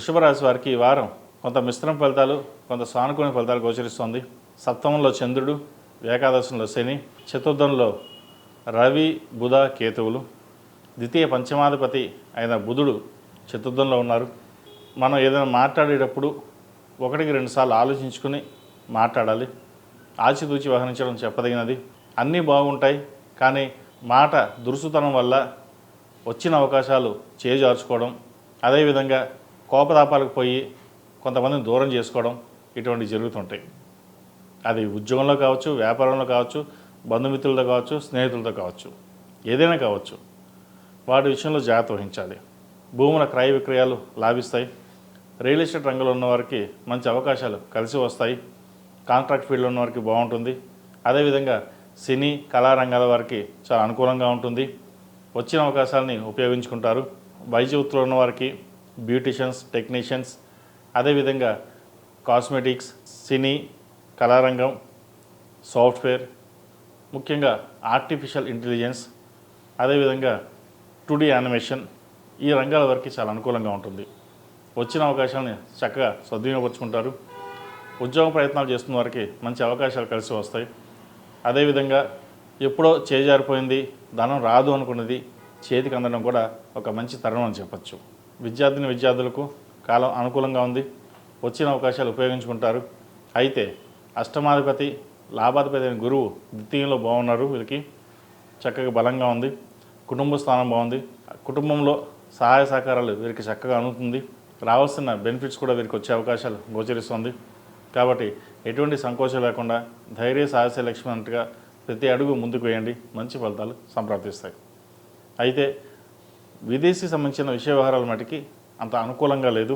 వృషభ రాశి వారికి ఈ వారం కొంత మిశ్రమ ఫలితాలు కొంత సానుకూల ఫలితాలు గోచరిస్తోంది. సప్తమంలో చంద్రుడు ఏకాదశంలో శని చతుర్థంలో రవి బుధ కేతువులు. ద్వితీయ పంచమాధిపతి అయిన బుధుడు చతుర్థంలో ఉన్నారు. మనం ఏదైనా మాట్లాడేటప్పుడు ఒకటికి రెండుసార్లు ఆలోచించుకుని మాట్లాడాలి. ఆచితూచి వ్యవహరించడం చెప్పదగినది. అన్నీ బాగుంటాయి కానీ మాట దురుసుతనం వల్ల వచ్చిన అవకాశాలు చేజార్చుకోవడం అదేవిధంగా కోపతాపాలకు పోయి కొంతమందిని దూరం చేసుకోవడం ఇటువంటివి జరుగుతుంటాయి. అది ఉద్యోగంలో కావచ్చు వ్యాపారంలో కావచ్చు బంధుమిత్రులతో కావచ్చు స్నేహితులతో కావచ్చు ఏదైనా కావచ్చు. వాటి విషయంలో జాగ్రత్త వహించాలి. భూముల క్రయ విక్రయాలు లాభిస్తాయి. రియల్ ఎస్టేట్ రంగంలో ఉన్న వారికి మంచి అవకాశాలు కలిసి వస్తాయి. కాంట్రాక్ట్ ఫీల్డ్లో ఉన్నవారికి బాగుంటుంది. అదేవిధంగా సినీ కళారంగాల వారికి చాలా అనుకూలంగా ఉంటుంది. వచ్చిన అవకాశాలని ఉపయోగించుకుంటారు. వైద్య వృత్తిలో ఉన్న వారికి బ్యూటిషియన్స్ టెక్నీషియన్స్ అదేవిధంగా కాస్మెటిక్స్ సినీ కళారంగం సాఫ్ట్వేర్ ముఖ్యంగా ఆర్టిఫిషియల్ ఇంటెలిజెన్స్ అదేవిధంగా టుడి యానిమేషన్ ఈ రంగాల వరకు చాలా అనుకూలంగా ఉంటుంది. వచ్చిన అవకాశాలను చక్కగా సద్వినియోగపరుచుకుంటారు. ఉద్యోగ ప్రయత్నాలు చేస్తున్న వారికి మంచి అవకాశాలు కలిసి వస్తాయి. అదేవిధంగా ఎప్పుడో చేజారిపోయింది ధనం రాదు అనుకున్నది చేతికి అందడం కూడా ఒక మంచి తరుణం అని చెప్పచ్చు. విద్యార్థిని విద్యార్థులకు కాలం అనుకూలంగా ఉంది. వచ్చిన అవకాశాలు ఉపయోగించుకుంటారు. అయితే అష్టమాధిపతి లాభాధిపతి అయిన గురువు ద్వితీయంలో బాగున్నారు వీరికి. చక్కగా బలంగా ఉంది. కుటుంబ స్థానం బాగుంది. కుటుంబంలో సహాయ సహకారాలు వీరికి చక్కగా అందుతుంది. రావాల్సిన బెనిఫిట్స్ కూడా వీరికి వచ్చే అవకాశాలు గోచరిస్తుంది. కాబట్టి ఎటువంటి సంకోచం లేకుండా ధైర్య సాహస లక్ష్మి అన్నట్టుగా ప్రతి అడుగు ముందుకు వేయండి. మంచి ఫలితాలు సంప్రాప్తిస్తాయి. అయితే విదేశీ సంబంధించిన విషయ వ్యవహారాల మటుకి అంత అనుకూలంగా లేదు.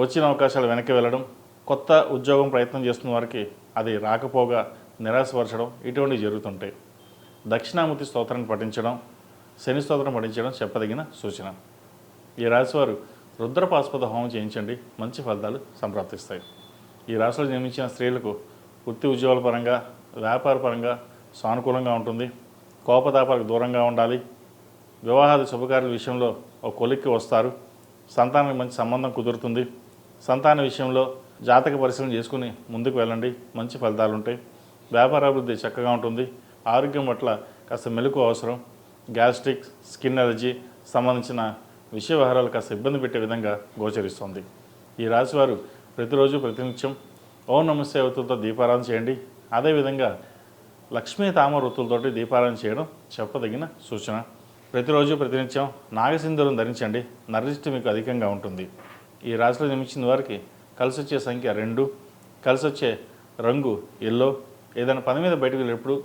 వచ్చిన అవకాశాలు వెనక్కి వెళ్ళడం కొత్త ఉద్యోగం ప్రయత్నం చేస్తున్న వారికి అది రాకపోగా నిరాశపరచడం ఇటువంటివి జరుగుతుంటాయి. దక్షిణామూర్తి స్తోత్రాన్ని పఠించడం శని స్తోత్రం పఠించడం చెప్పదగిన సూచన. ఈ రాశివారు రుద్రపాస్పద హోమం చేయించండి మంచి ఫలితాలు సంప్రాప్తిస్తాయి. ఈ రాశిలో జన్మించిన స్త్రీలకు వృత్తి ఉద్యోగాల పరంగా వ్యాపార పరంగా సానుకూలంగా ఉంటుంది. కోపతాపాలకు దూరంగా ఉండాలి. వివాహాది శుభకార్యాల విషయంలో ఒక కొలిక్కి వస్తారు. సంతానానికి మంచి సంబంధం కుదురుతుంది. సంతాన విషయంలో జాతక పరిశీలన చేసుకుని ముందుకు వెళ్ళండి. మంచి ఫలితాలు ఉంటాయి వ్యాపార అభివృద్ధి చక్కగా ఉంటుంది. ఆరోగ్యం పట్ల కాస్త మెలకు అవసరం. గ్యాస్ట్రిక్ స్కిన్ ఎలర్జీ సంబంధించిన విషయ వ్యవహారాలు కాస్త ఇబ్బంది పెట్టే విధంగా గోచరిస్తుంది. ఈ రాశివారు ప్రతిరోజు ప్రతినిత్యం ఓం నమస్తే అవతులతో దీపారాధన చేయండి. అదేవిధంగా లక్ష్మీ తామ వృత్తులతోటి దీపారాధన చేయడం చెప్పదగిన సూచన. ప్రతిరోజు ప్రతినిత్యం నాగసింధూరం ధరించండి. నరదిష్టి మీకు అధికంగా ఉంటుంది. ఈ రాశిలో జన్మించిన వారికి కలిసి వచ్చే సంఖ్య రెండు కలిసి వచ్చే రంగు ఎల్లో. ఏదైనా పని మీద బయటకు వెళ్ళినప్పుడు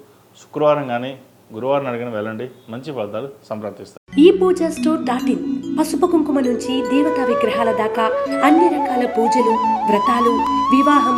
శుక్రవారం కానీ గురువారం అడిగిన వెళ్ళండి. మంచి ఫలితాలు సంప్రాప్తిస్తాయి. ఈ పూజ స్టోర్ డాట్ ఇన్ పసుపు కుంకుమ నుంచి దేవతా విగ్రహాల దాకా అన్ని రకాల పూజలు వ్రతాలు వివాహం